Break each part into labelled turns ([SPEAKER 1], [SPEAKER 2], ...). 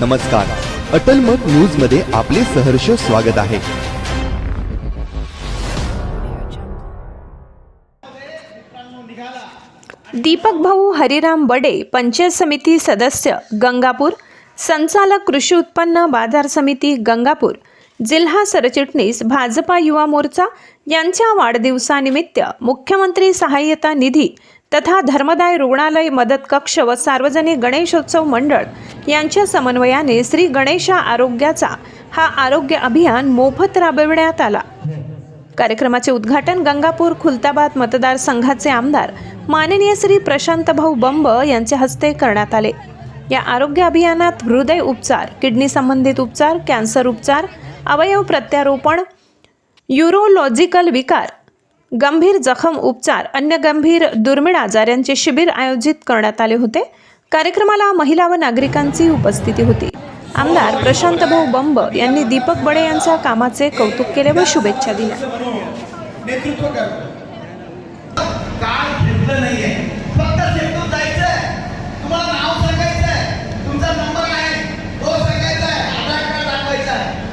[SPEAKER 1] नमस्कार. अटल मत न्यूजमध्ये आपले सहर्ष स्वागत आहे.
[SPEAKER 2] दीपक भाऊ हरिराम बडे पंचायत समिती सदस्य गंगापूर. संचालक कृषी उत्पन्न बाजार समिती गंगापूर. जिल्हा सरचिटणीस भाजपा युवा मोर्चा यांच्या वाढदिवसानिमित्त मुख्यमंत्री सहाय्यता निधी तथा धर्मदाय रुग्णालय मदत कक्ष व सार्वजनिक गणेशोत्सव मंडळ यांच्या समन्वयाने श्री गणेशा आरोग्याचा हा आरोग्य अभियान मोफत राबविण्यात आला. कार्यक्रमाचे उद्घाटन गंगापूर खुलताबाद मतदारसंघाचे आमदार माननीय श्री प्रशांत भाऊ बंब यांच्या हस्ते करण्यात आले. या आरोग्य अभियानात हृदय उपचार किडनी संबंधित उपचार कॅन्सर उपचार अवयव प्रत्यारोपण युरोलॉजिकल विकार गंभीर जखम उपचार अन्य गंभीर दुर्मिळ आजारांचे शिबिर आयोजित करण्यात आले होते. कार्यक्रमाला महिला व नागरिकांची उपस्थिती होती. आमदार प्रशांत भाऊ बंब यांनी दीपक बडे यांच्या कामाचे कौतुक केले व शुभेच्छा दिल्या.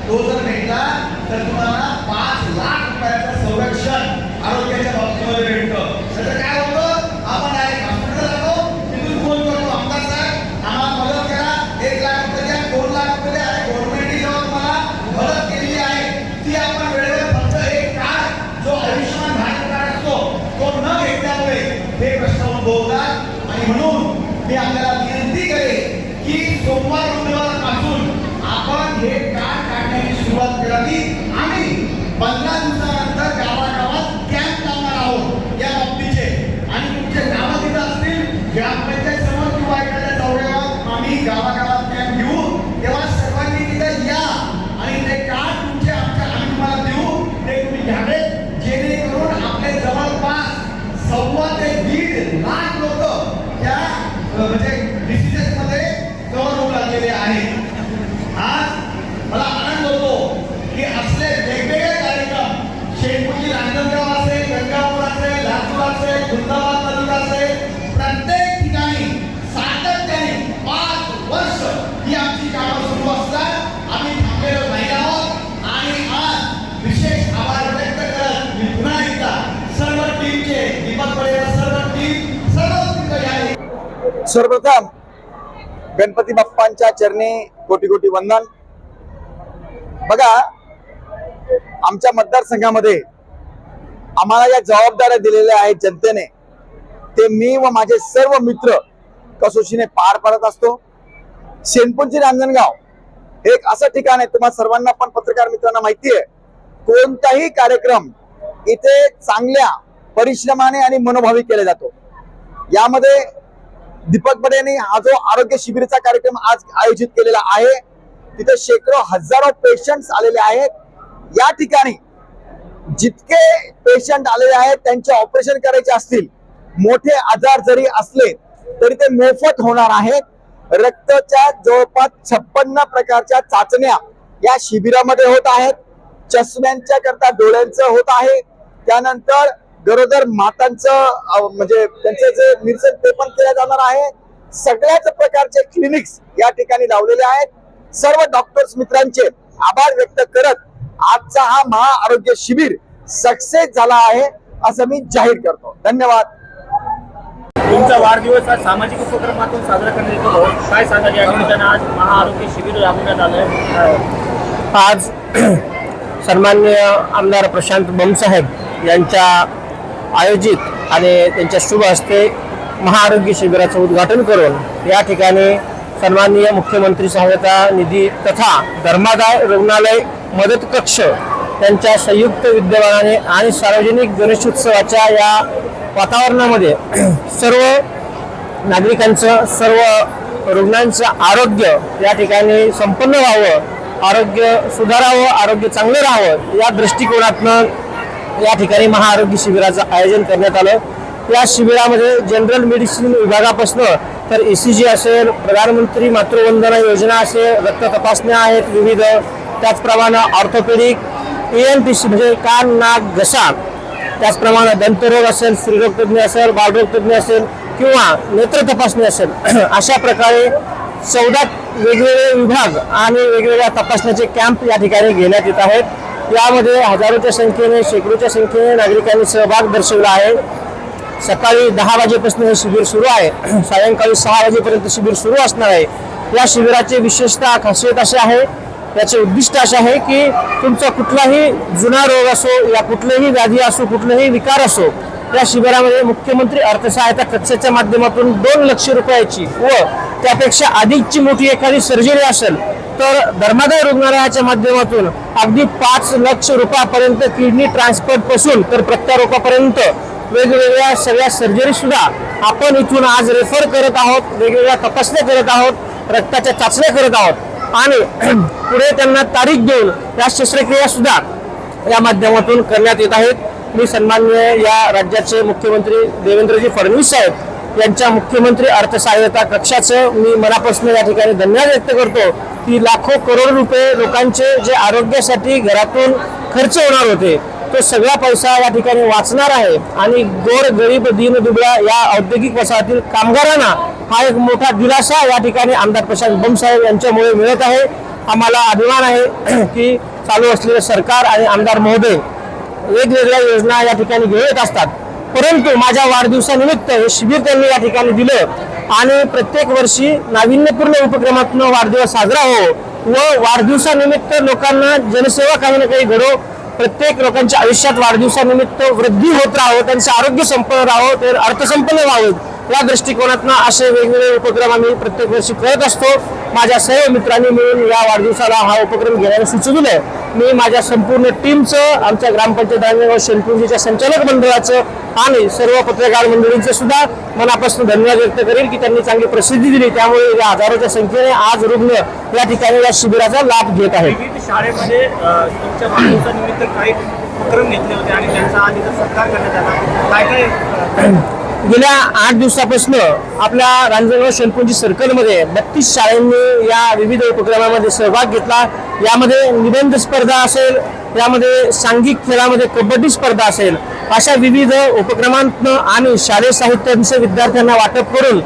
[SPEAKER 3] तो जर भेटला तर तुम्हाला पाच लाख रुपयाचं संरक्षण आरोग्याच्या बाबतीमध्ये भेटतं त्याचं काय होतं आपण डायरेक्ट हॉस्पिटल जातो तिथून फोन करतो आमदार साहेब आम्हाला मदत करा एक लाख रुपये द्या दोन लाख रुपये द्या अरे गव्हर्नमेंटने जेव्हा तुम्हाला मदत केलेली आहे ती आपण वेळेवर फक्त एक कार्ड जो आयुष्यमान भारत कार्ड असतो तो न घेतल्यामुळे हे प्रश्न उद्भवतात आणि म्हणून मी आपल्याला विनंती करेन की सोमवार मंगळवारपासून आपण हे कार्ड काढण्याची सुरुवात करावी. आणि पंधरा दिवसानंतर गावागावात कॅम्प लावणार आहोत या बाबतीचे. आणि तुमचे गावं तिथं असतील ग्रामपंचायत समोर किंवा एखाद्या दौऱ्यावर आम्ही गावागावात कॅम्प घेऊ. तेव्हा सर्वांनी तिथं या. आणि ते कार्ड तुमचे आमच्या आम्ही तुम्हाला देऊ. ते तुम्ही घ्यावे जेणेकरून आपले जवळपास सव्वा ते दीड लाख लोक त्या अ, म्हणजे डिसिजेस मध्ये कव्हर होऊ लागलेले आहेत आज मला आनंद होतो की असले वेगवेगळे कार्यक्रम शेतपूरची रांजणगाव असेल गंगापूर असेल लातूर असेल खुलताबाद तालुका असेल प्रत्येक ठिकाणी सातत्याने पाच वर्ष ही आमची कामं सुरू असतात आम्ही थांबलेलो नाही आहोत आणि आज विशेष आभार व्यक्त करत मी पुन्हा एकदा सर्व टीमचे दीपक पडेल सर्व टीम सर्व तिथं या
[SPEAKER 4] सर्वप्रथम गणपती बाप्पांच्या चरणी कोटी कोटी वंदन. बघा आमच्या मतदारसंघामध्ये आम्हाला या जबाबदाऱ्या दिलेल्या आहेत जनतेने. ते मी व माझे सर्व मित्र कसोशीने पार पाडत असतो. शेनपूरची रांजणगाव हे एक असं ठिकाण आहे तुम्हाला सर्वांना पण पत्रकार मित्रांना माहिती आहे. कोणताही कार्यक्रम इथे चांगल्या परिश्रमाने आणि मनोभावी केला जातो. यामध्ये दीपक बडे यांनी हा जो आरोग्य शिबिरचा कार्यक्रम आज आयोजित केलेला आहे तिथे शेकडो हजारो पेशंट्स आलेले आहेत. या ठिकाणी जितके पेशंट आलेले आहेत त्यांचे ऑपरेशन करायचे असतील मोठे आजार जरी असले तरी ते मोफत होणार आहेत. रक्ताच्या जवळपास छप्पन्न प्रकारच्या चाचण्या या शिबिरामध्ये होत आहेत. चष्म्यांच्या करता डोळ्यांचं होत आहे. त्यानंतर गरोदर मातांचं म्हणजे त्यांचे जे निरसन ते पण केलं जाणार आहे. सगळ्याच प्रकारचे क्लिनिक्स या ठिकाणी लावलेले आहेत. सर्व डॉक्टर्स मित्रांचे आभार व्यक्त करत आजचा हा महाआरोग्य शिबिर सक्सेस झाला आहे असं मी जाहीर करतो. धन्यवाद.
[SPEAKER 5] तुमचा वाढदिवस आज सामाजिक उपक्रमातून साजरा करण्यात येतो. काय सांगाल या निमित्तानं आज महाआरोग्य शिबिर राबवण्यात आलं
[SPEAKER 6] आज सन्मान्य आमदार प्रशांत बमसाहेब यांच्या आयोजित आणि त्यांच्या शुभ हस्ते महाआरोग्य शिबिराचं उद्घाटन करून या ठिकाणी सन्माननीय मुख्यमंत्री सहायता निधी तथा धर्मादाय रुग्णालय मदत कक्ष त्यांच्या संयुक्त विद्यमानाने आणि सार्वजनिक गणेशोत्सवाच्या या वातावरणामध्ये सर्व नागरिकांचं सर्व रुग्णांचं आरोग्य या ठिकाणी संपन्न व्हावं आरोग्य सुधारावं आरोग्य चांगलं राहावं या दृष्टिकोनातनं या ठिकाणी महाआरोग्य शिबिराचं आयोजन करण्यात आलं. या शिबिरामध्ये जनरल मेडिसिन विभागापासून तर ई सी जी असेल प्रधानमंत्री मातृवंदना योजना असेल रक्त तपासण्या आहेत विविध. त्याचप्रमाणे orthopaedic A N P C म्हणजे कान नाक घसा. त्याचप्रमाणे दंतरोग असेल स्त्रीरोग तज्ज्ञ असेल बालरोग तज्ञ असेल किंवा नेत्र तपासणी असेल. अशा प्रकारे चौदा वेगवेगळे विभाग आणि वेगवेगळ्या तपासण्याचे कॅम्प या ठिकाणी घेण्यात येत आहेत. यामध्ये हजारोच्या संख्येने शेकडोच्या संख्येने नागरिकांनी सहभाग दर्शवला आहे. सकाळी दहा वाजेपासून हे शिबिर सुरू आहे. सायंकाळी सहा वाजेपर्यंत शिबिर सुरू असणार आहे. या शिबिराचे विशेषतः खासियत असे आहे याचे उद्दिष्ट असे आहे की तुमचा कुठलाही जुना रोग असो या कुठलेही व्याधी असो कुठलेही विकार असो या शिबिरामध्ये मुख्यमंत्री अर्थसहायता कक्षाच्या माध्यमातून दोन लक्ष रुपयाची व त्यापेक्षा अधिकची मोठी एखादी सर्जरी असेल तर धर्मादाय रुग्णालयाच्या माध्यमातून अगदी पाच लक्ष रुपयापर्यंत किडनी ट्रान्सप्लांटपासून तर प्रत्यारोपापर्यंत वेगवेगळ्या सगळ्या सर्जरी सुद्धा आपण इथून आज रेफर करत आहोत वेगवेगळ्या तपासण्या करत आहोत रक्ताच्या चाचण्या करत आहोत. आणि पुढे त्यांना तारीख देऊन या शस्त्रक्रिया सुद्धा या माध्यमातून करण्यात येत आहेत. मी सन्मान्य या राज्याचे मुख्यमंत्री देवेंद्रजी फडणवीस साहेब यांच्या मुख्यमंत्री अर्थसहाय्यता कक्षाचं मी मनापासून या ठिकाणी धन्यवाद व्यक्त करतो की लाखो करोड रुपये लोकांचे जे आरोग्यासाठी घरातून खर्च होणार होते तो सगळा पैसा या ठिकाणी वाचणार आहे. आणि गोर गरीब दीन दुबळा या औद्योगिक वसाहतील कामगारांना हा एक मोठा दिलासा या ठिकाणी आमदार प्रशांत बमसाहेब यांच्यामुळे मिळत आहे. आम्हाला अभिमान आहे की चालू असलेले सरकार आणि आमदार महोदय वेगवेगळ्या योजना या ठिकाणी घेत असतात. परंतु माझ्या वाढदिवसानिमित्त हे शिबिर त्यांनी या ठिकाणी दिलं. आणि प्रत्येक वर्षी नाविन्यपूर्ण उपक्रमातून वाढदिवस साजरा हो. व वाढदिवसानिमित्त लोकांना जनसेवा काही ना काही घडो. प्रत्येक लोकांच्या आयुष्यात वाढदिवसानिमित्त वृद्धी होत राहावं त्यांचं आरोग्य संपन्न राहावं ते अर्थसंपन्न व्हावं. या दृष्टिकोनातून असे वेगवेगळे उपक्रम आम्ही प्रत्येक वर्षी करत असतो. माझ्या सर्व मित्रांनी मिळून या वाढदिवसाला हा उपक्रम घेण्याला सुचविलं मी माझ्या संपूर्ण टीमचं आमच्या ग्रामपंचायत आणि शेणपुंजीच्या संचालक मंडळाचं आणि सर्व पत्रकार मंडळींचं सुद्धा मनापासून धन्यवाद व्यक्त करेल की त्यांनी चांगली प्रसिद्धी दिली. त्यामुळे या हजारोच्या संख्येने आज रुग्ण या ठिकाणी या शिबिराचा लाभ घेत आहेत.
[SPEAKER 5] विविध शाळेमध्ये अ, तुमच्या वाढदिवसानिमित्त काही उपक्रम घेतले होते आणि त्यांचा आज इथं सत्कार करण्यात आला. काय काय अ,
[SPEAKER 6] गेल्या आठ दिवसापासून आपल्या रांजणगाव शेणपुंजी सर्कलमध्ये बत्तीस शाळांनी या विविध उपक्रमामध्ये सहभाग घेतला. यामध्ये निबंध स्पर्धा असेल यामध्ये सांघिक खेळामध्ये कबड्डी स्पर्धा असेल अशा विविध उपक्रमांतनं आणि शालेय साहित्यांचं विद्यार्थ्यांना वाटप करून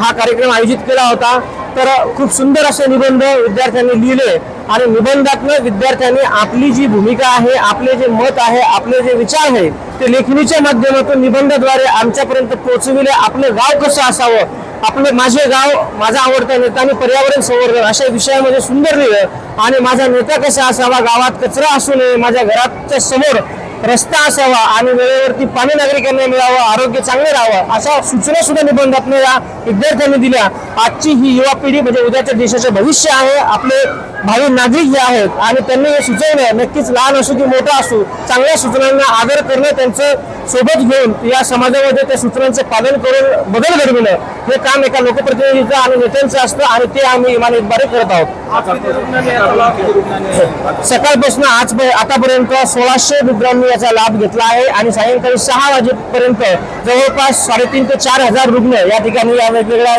[SPEAKER 6] हा कार्यक्रम आयोजित केला होता. तर खूप सुंदर असे निबंध विद्यार्थ्यांनी लिहिले आणि निबंधातनं विद्यार्थ्यांनी आपली जी भूमिका आहे आपले जे मत आहे आपले जे विचार आहे ते लेखणीच्या माध्यमातून निबंधाद्वारे आमच्यापर्यंत पोहोचविले. आपलं गाव कसं असावं? आपलं माझे गाव माझा आवडता नेता आणि पर्यावरण संवर्धन अशा विषयामध्ये सुंदर लिहिलं. आणि माझा नेता कसा असावा? गावात कचरा असू नये माझ्या घराच्या समोर रस्ता असावा आणि वेळेवरती पाणी नागरिकांना मिळावं आरोग्य चांगलं राहावं अशा सूचना सुद्धा निबंधातून या विद्यार्थ्यांनी दिल्या. आजची ही युवा पिढी म्हणजे उद्याच्या देशाचे भविष्य आहे. आपले भावी नागरिक जे आहेत आणि त्यांनी हे सुचवलं नक्कीच लहान असो की मोठा असो चांगल्या सूचनांना आदर करणं त्यांचं सोबत घेऊन या समाजामध्ये त्या सूचनांचं पालन करून बदल घडविणं हे काम एका लोकप्रतिनिधीचं आणि नेत्यांचं असतं आणि ते आम्ही इमानतद्वारे करत आहोत. सकाळपासून आज आतापर्यंत सोळाशे रुग्णांनी याचा लाभ घेतला आहे आणि सायंकाळी सहा वाजेपर्यंत जवळपास साडेतीन ते चार हजार रुग्ण या ठिकाणी या वेगवेगळ्या